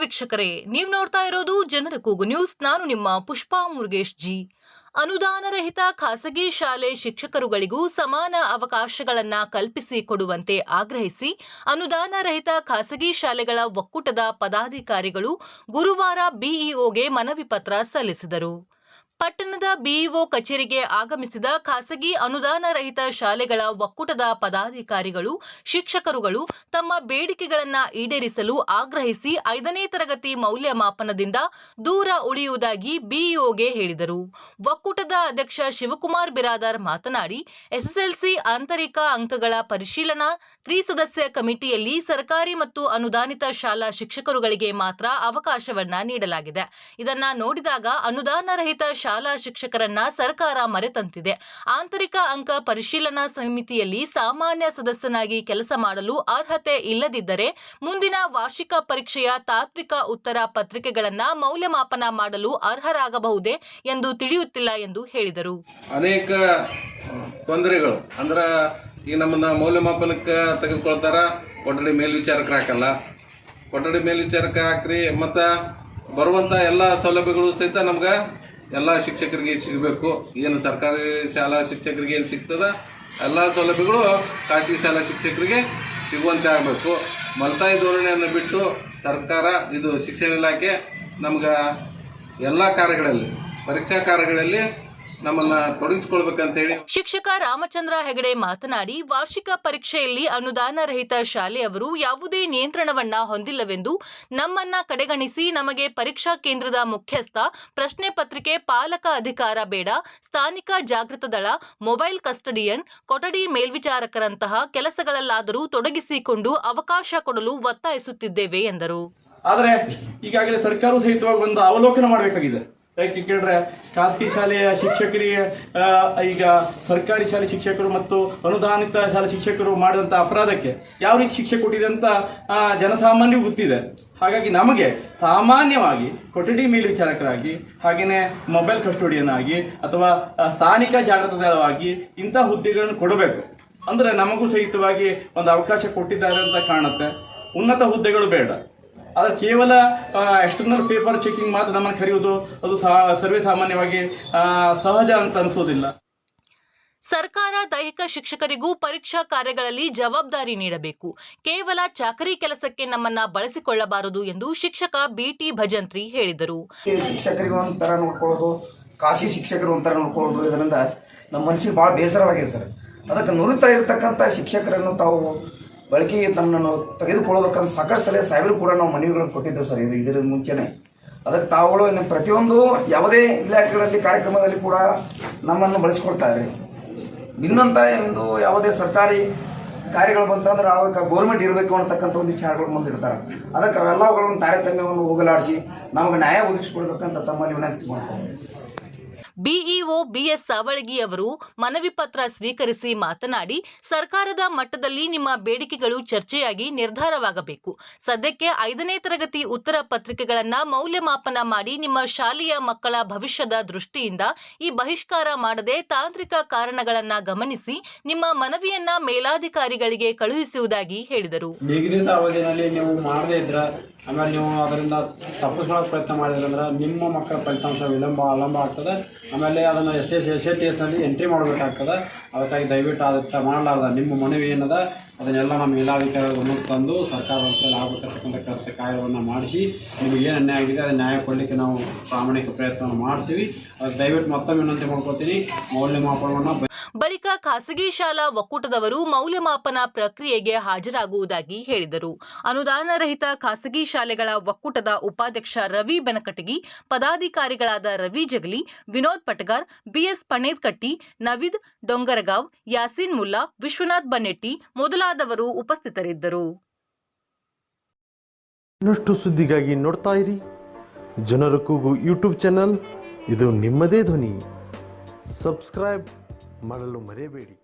ವೀಕ್ಷಕರೇ, ನೀವು ನೋಡ್ತಾ ಇರೋದು ಜನರ ಕೂಗು ನ್ಯೂಸ್. ನಾನು ನಿಮ್ಮ ಪುಷ್ಪಾ ಮುರುಗೇಶ್ ಜಿ. ಅನುದಾನರಹಿತ ಖಾಸಗಿ ಶಾಲೆ ಶಿಕ್ಷಕರುಗಳಿಗೂ ಸಮಾನ ಅವಕಾಶಗಳನ್ನು ಕಲ್ಪಿಸಿ ಕೊಡುವಂತೆ ಆಗ್ರಹಿಸಿ, ಅನುದಾನರಹಿತ ಖಾಸಗಿ ಶಾಲೆಗಳ ಒಕ್ಕೂಟದ ಪದಾಧಿಕಾರಿಗಳು ಗುರುವಾರ ಬಿಇಒಗೆ ಮನವಿ ಪತ್ರ ಸಲ್ಲಿಸಿದರು. ಪಟ್ಟಣದ ಬಿಇಒ ಕಚೇರಿಗೆ ಆಗಮಿಸಿದ ಖಾಸಗಿ ಅನುದಾನ ರಹಿತ ಶಾಲೆಗಳ ಒಕ್ಕೂಟದ ಪದಾಧಿಕಾರಿಗಳು, ಶಿಕ್ಷಕರುಗಳು ತಮ್ಮ ಬೇಡಿಕೆಗಳನ್ನು ಈಡೇರಿಸಲು ಆಗ್ರಹಿಸಿ ಐದನೇ ತರಗತಿ ಮೌಲ್ಯಮಾಪನದಿಂದ ದೂರ ಉಳಿಯುವುದಾಗಿ ಬಿಇಒಗೆ ಹೇಳಿದರು. ಒಕ್ಕೂಟದ ಅಧ್ಯಕ್ಷ ಶಿವಕುಮಾರ್ ಬಿರಾದಾರ್ ಮಾತನಾಡಿ, ಎಸ್ಎಸ್ಎಲ್ಸಿ ಆಂತರಿಕ ಅಂಕಗಳ ಪರಿಶೀಲನಾ ತ್ರಿಸದಸ್ಯ ಕಮಿಟಿಯಲ್ಲಿ ಸರ್ಕಾರಿ ಮತ್ತು ಅನುದಾನಿತ ಶಾಲಾ ಶಿಕ್ಷಕರುಗಳಿಗೆ ಮಾತ್ರ ಅವಕಾಶವನ್ನ ನೀಡಲಾಗಿದೆ. ಇದನ್ನ ನೋಡಿದಾಗ ಅನುದಾನ ರಹಿತ ಶಾಲಾ ಶಿಕ್ಷಕರನ್ನ ಸರ್ಕಾರ ಮರೆತಂತಿದೆ. ಆಂತರಿಕ ಅಂಕ ಪರಿಶೀಲನಾ ಸಮಿತಿಯಲ್ಲಿ ಸಾಮಾನ್ಯ ಸದಸ್ಯನಾಗಿ ಕೆಲಸ ಮಾಡಲು ಅರ್ಹತೆ ಇಲ್ಲದಿದ್ದರೆ ಮುಂದಿನ ವಾರ್ಷಿಕ ಪರೀಕ್ಷೆಯ ತಾತ್ವಿಕ ಉತ್ತರ ಪತ್ರಿಕೆಗಳನ್ನ ಮೌಲ್ಯಮಾಪನ ಮಾಡಲು ಅರ್ಹರಾಗಬಹುದೇ ಎಂದು ತಿಳಿಯುತ್ತಿಲ್ಲ ಎಂದು ಹೇಳಿದರು. ಅನೇಕ ತೊಂದರೆಗಳು. ಅಂದ್ರೆ ಈ ನಮ್ಮನ್ನ ಮೌಲ್ಯಮಾಪನಕ್ಕೆ ತೆಗೆದುಕೊಳ್ತಾರ, ಕೊಠಡಿ ಮೇಲ್ವಿಚಾರಕರು ಹಾಕಲ್ಲ. ಕೊಠಡಿ ಮೇಲ್ವಿಚಾರಕ ಹಾಕ್ರಿ, ಮತ್ತು ಬರುವಂಥ ಎಲ್ಲ ಸೌಲಭ್ಯಗಳು ಸಹಿತ ನಮ್ಗೆ ಎಲ್ಲ ಶಿಕ್ಷಕರಿಗೆ ಸಿಗಬೇಕು. ಏನು ಸರ್ಕಾರಿ ಶಾಲಾ ಶಿಕ್ಷಕರಿಗೆ ಏನು ಸಿಗ್ತದ? ಎಲ್ಲ ಸೌಲಭ್ಯಗಳು ಖಾಸಗಿ ಶಾಲಾ ಶಿಕ್ಷಕರಿಗೆ ಸಿಗುವಂತೆ ಆಗಬೇಕು. ಮಲ್ತಾಯಿ ಧೋರಣೆಯನ್ನು ಬಿಟ್ಟು ಸರ್ಕಾರ, ಇದು ಶಿಕ್ಷಣ ಇಲಾಖೆ ನಮ್ಗೆ ಎಲ್ಲ ಕಾರ್ಯಗಳಲ್ಲಿ, ಪರೀಕ್ಷಾ ಕಾರ್ಯಗಳಲ್ಲಿ ನಮ್ಮನ್ನ ತೊಡಗಿಸ್ಕೊಳ್ಬೇಕಂತೇಳಿ. ಶಿಕ್ಷಕ ರಾಮಚಂದ್ರ ಹೆಗಡೆ ಮಾತನಾಡಿ ವಾರ್ಷಿಕ ಪರೀಕ್ಷೆಯಲ್ಲಿ ಅನುದಾನ ರಹಿತ ಶಾಲೆಯವರು ಯಾವುದೇ ನಿಯಂತ್ರಣವನ್ನ ಹೊಂದಿಲ್ಲವೆಂದು ನಮ್ಮನ್ನ ಕಡೆಗಣಿಸಿ ನಮಗೆ ಪರೀಕ್ಷಾ ಕೇಂದ್ರದ ಮುಖ್ಯಸ್ಥ ಪ್ರಶ್ನೆ ಪತ್ರಿಕೆ ಪಾಲಕ ಅಧಿಕಾರ ಬೇಡ ಸ್ಥಾನಿಕ ಜಾಗೃತ ದಳ ಮೊಬೈಲ್ ಕಸ್ಟಡಿಯನ್ ಕೊಠಡಿ ಮೇಲ್ವಿಚಾರಕರಂತಹ ಕೆಲಸಗಳಲ್ಲಾದರೂ ತೊಡಗಿಸಿಕೊಂಡು ಅವಕಾಶ ಕೊಡಲು ಒತ್ತಾಯಿಸುತ್ತಿದ್ದೇವೆ ಎಂದರು. ಆದರೆ ಈಗಾಗಲೇ ಸರ್ಕಾರವು ಸಹಿತವಾಗಿ ಒಂದು ಅವಲೋಕನ ಮಾಡಬೇಕಾಗಿದೆ. ಯಾಕೆ ಕೇಳಿದ್ರೆ ಖಾಸಗಿ ಶಾಲೆಯ ಶಿಕ್ಷಕರಿಗೆ ಈಗ ಸರ್ಕಾರಿ ಶಾಲೆ ಶಿಕ್ಷಕರು ಮತ್ತು ಅನುದಾನಿತ ಶಾಲೆ ಶಿಕ್ಷಕರು ಮಾಡಿದಂಥ ಅಪರಾಧಕ್ಕೆ ಯಾವ ರೀತಿ ಶಿಕ್ಷೆ ಕೊಟ್ಟಿದೆ ಅಂತ ಗೊತ್ತಿದೆ. ಹಾಗಾಗಿ ನಮಗೆ ಸಾಮಾನ್ಯವಾಗಿ ಕೊಠಡಿ ಮೇಲ್ವಿಚಾರಕರಾಗಿ ಹಾಗೆಯೇ ಮೊಬೈಲ್ ಕಸ್ಟೋಡಿಯನ್ ಆಗಿ, ಅಥವಾ ಸ್ಥಾನಿಕ ಜಾಗೃತ ದಳವಾಗಿ ಇಂಥ ಹುದ್ದೆಗಳನ್ನು ಕೊಡಬೇಕು. ಅಂದ್ರೆ ನಮಗೂ ಸಹಿತವಾಗಿ ಒಂದು ಅವಕಾಶ ಕೊಟ್ಟಿದ್ದಾರೆ ಅಂತ ಕಾಣುತ್ತೆ. ಉನ್ನತ ಹುದ್ದೆಗಳು ಬೇಡ. ಆದರೆ ಕೇವಲ ಎಕ್ಸ್ಟರ್ನಲ್ ಪೇಪರ್ ಚೆಕಿಂಗ್ ಮಾತ್ರ ನಮ್ಮನ್ನು ಕರೆಯುವುದು ಅದು ಸರ್ವೇ ಸಾಮಾನ್ಯವಾಗಿ ಸಹಜ ಅಂತ ಅನಿಸೋದಿಲ್ಲ. ಸರ್ಕಾರ ದೈಹಿಕ ಶಿಕ್ಷಕರಿಗೂ ಪರೀಕ್ಷಾ ಕಾರ್ಯಗಳಲ್ಲಿ ಜವಾಬ್ದಾರಿ ನೀಡಬೇಕು. ಕೇವಲ ಚಾಕರಿ ಕೆಲಸಕ್ಕೆ ನಮ್ಮನ್ನ ಬಳಸಿಕೊಳ್ಳಬಾರದು ಎಂದು ಶಿಕ್ಷಕ ಬಿಟಿ ಭಜಂತ್ರಿ ಹೇಳಿದರು. ಶಿಕ್ಷಕರಿಗೆ ಒಂಥರ ನೋಡ್ಕೊಳ್ಳೋದು ಖಾಸಗಿ ಶಿಕ್ಷಕರು ಒಂಥರ ನೋಡ್ಕೊಳ್ಳೋದು ಇದರಿಂದ ನಮ್ಮ ಮನಸ್ಸಿಗೆ ಭಾಳ ಬೇಸರವಾಗಿದೆ ಸರ್. ಅದಕ್ಕೆ ನುರಿತಾ ಇರತಕ್ಕಂಥ ಶಿಕ್ಷಕರನ್ನು ತಾವು ಬಳಕೆಗೆ ತಮ್ಮನ್ನು ತೆಗೆದುಕೊಳ್ಳಬೇಕಂತ ಸಾಕಷ್ಟು ಸಲಹೆ ಸಾಹೇಬರು ಕೂಡ ನಾವು ಮನವಿಗಳನ್ನು ಕೊಟ್ಟಿದ್ದೇವೆ ಸರ್, ಇದು ಇದರ ಮುಂಚೆನೆ. ಅದಕ್ಕೆ ತಾವುಗಳು ಇನ್ನು ಪ್ರತಿಯೊಂದು ಯಾವುದೇ ಇಲಾಖೆಗಳಲ್ಲಿ, ಕಾರ್ಯಕ್ರಮದಲ್ಲಿ ಕೂಡ ನಮ್ಮನ್ನು ಬಳಸಿಕೊಡ್ತಾರೆ ಇನ್ನೊಂಥ ಒಂದು ಯಾವುದೇ ಸರ್ಕಾರಿ ಕಾರ್ಯಗಳು ಬಂತಂದ್ರೆ ಅದಕ್ಕೆ ಗೌರ್ಮೆಂಟ್ ಇರಬೇಕು ಅಂತಕ್ಕಂಥ ಒಂದು ವಿಚಾರಗಳು ಮುಂದಿಡ್ತಾರೆ. ಅದಕ್ಕೆ ಅವೆಲ್ಲವುಗಳನ್ನು ತಾರತಮ್ಯವನ್ನು ಹೋಗಲಾಡಿಸಿ ನಮಗೆ ನ್ಯಾಯ ಒದಗಿಸಿಕೊಡ್ಬೇಕಂತ ತಮ್ಮಲ್ಲಿ ವಿನಂತಿ ಮಾಡ್ಕೊಂಡು ಬಿಇಒ ಬಿಎಸ್ ಸಾವಳಗಿ ಅವರು ಮನವಿ ಪತ್ರ ಸ್ವೀಕರಿಸಿ ಮಾತನಾಡಿ, ಸರ್ಕಾರದ ಮಟ್ಟದಲ್ಲಿ ನಿಮ್ಮ ಬೇಡಿಕೆಗಳು ಚರ್ಚೆಯಾಗಿ ನಿರ್ಧಾರವಾಗಬೇಕು. ಸದ್ಯಕ್ಕೆ ಐದನೇ ತರಗತಿ ಉತ್ತರ ಪತ್ರಿಕೆಗಳನ್ನು ಮೌಲ್ಯಮಾಪನ ಮಾಡಿ ನಿಮ್ಮ ಶಾಲೆಯ ಮಕ್ಕಳ ಭವಿಷ್ಯದ ದೃಷ್ಟಿಯಿಂದ ಈ ಬಹಿಷ್ಕಾರ ಮಾಡದೆ ತಾಂತ್ರಿಕ ಕಾರಣಗಳನ್ನು ಗಮನಿಸಿ ನಿಮ್ಮ ಮನವಿಯನ್ನ ಮೇಲಾಧಿಕಾರಿಗಳಿಗೆ ಕಳುಹಿಸುವುದಾಗಿ ಹೇಳಿದರು. ನಿಗದಿತ ಅವಧಿನಲ್ಲಿ ನೀವು ಮಾಡದೇ ಇದ್ರೆ ಆಮೇಲೆ ನೀವು ಅದರಿಂದ ತಪ್ಪಿಸ್ಕೊಳ್ಳೋಕೆ ಪ್ರಯತ್ನ ಮಾಡಿದ್ರಂದ್ರೆ ನಿಮ್ಮ ಮಕ್ಕಳ ಫಲಿತಾಂಶ ವಿಳಂಬ ವಿಳಂಬ ಆಗ್ತದೆ. ಆಮೇಲೆ ಅದನ್ನು ಎಷ್ಟೇ ಎಸ್ ಎ ಟಿ ಎಸ್ನಲ್ಲಿ ಎಂಟ್ರಿ ಮಾಡಬೇಕಾಗ್ತದೆ. ಅದಕ್ಕಾಗಿ ದಯವಿಟ್ಟು ಅದಕ್ಕೆ ಮಾಡಲಾರ್ದ ನಿಮ್ಮ ಮನವಿ ಏನದ, ಅದನ್ನೆಲ್ಲ ನಮ್ಮ ಎಲ್ಲಾ ಗಮನಕ್ಕೆ ತಂದು ಸರ್ಕಾರದ ಆಗಬೇಕಿರ್ತಕ್ಕಂಥ ಕೆಲಸ ಕಾರ್ಯವನ್ನು ಮಾಡಿಸಿ, ನಿಮಗೆ ಏನು ಅನ್ಯಾಯ ಆಗಿದೆ ಅದನ್ನು ನ್ಯಾಯ ಕೊಡಲಿಕ್ಕೆ ನಾವು ಪ್ರಾಮಾಣಿಕ ಪ್ರಯತ್ನವನ್ನು ಮಾಡ್ತೀವಿ. ಅದಕ್ಕೆ ದಯವಿಟ್ಟು ಮತ್ತೊಮ್ಮೆ ವಿನಂತಿ ಮಾಡ್ಕೋತೀನಿ, ಮೌಲ್ಯಮಾಪನವನ್ನು ಬಳಿಕ ಖಾಸಗಿ ಶಾಲಾ ಒಕ್ಕೂಟದವರು ಮೌಲ್ಯಮಾಪನ ಪ್ರಕ್ರಿಯೆಗೆ ಹಾಜರಾಗುವುದಾಗಿ ಹೇಳಿದರು. ಅನುದಾನ ರಹಿತ ಖಾಸಗಿ ಶಾಲೆಗಳ ಒಕ್ಕೂಟದ ಉಪಾಧ್ಯಕ್ಷ ರವಿ ಬೆನಕಟಗಿ, ಪದಾಧಿಕಾರಿಗಳಾದ ರವಿ ಜಗಲಿ, ವಿನೋದ್ ಪಟಗಾರ್, ಬಿಎಸ್ ಪಣೇದ್ಕಟ್ಟಿ ನವೀದ್ ಡೊಂಗರಗಾವ್, ಯಾಸೀನ್ ಮುಲ್ಲಾ, ವಿಶ್ವನಾಥ್ ಬನ್ನೆಟ್ಟಿ ಮೊದಲಾದವರು ಉಪಸ್ಥಿತರಿದ್ದರು. ಇನ್ನಷ್ಟು ಸುದ್ದಿಗಾಗಿ ನೋಡ್ತಾ ಇರಿ. ಜನರ ಕೂಗು ಯೂಟ್ಯೂಬ್ ಚಾನಲ್. ಇದು ನಿಮ್ಮದೇ ಧ್ವನಿ. ಸಬ್ಸ್ಕ್ರೈಬ್ ಮಾಡಲು ಮರೆಯಬೇಡಿ.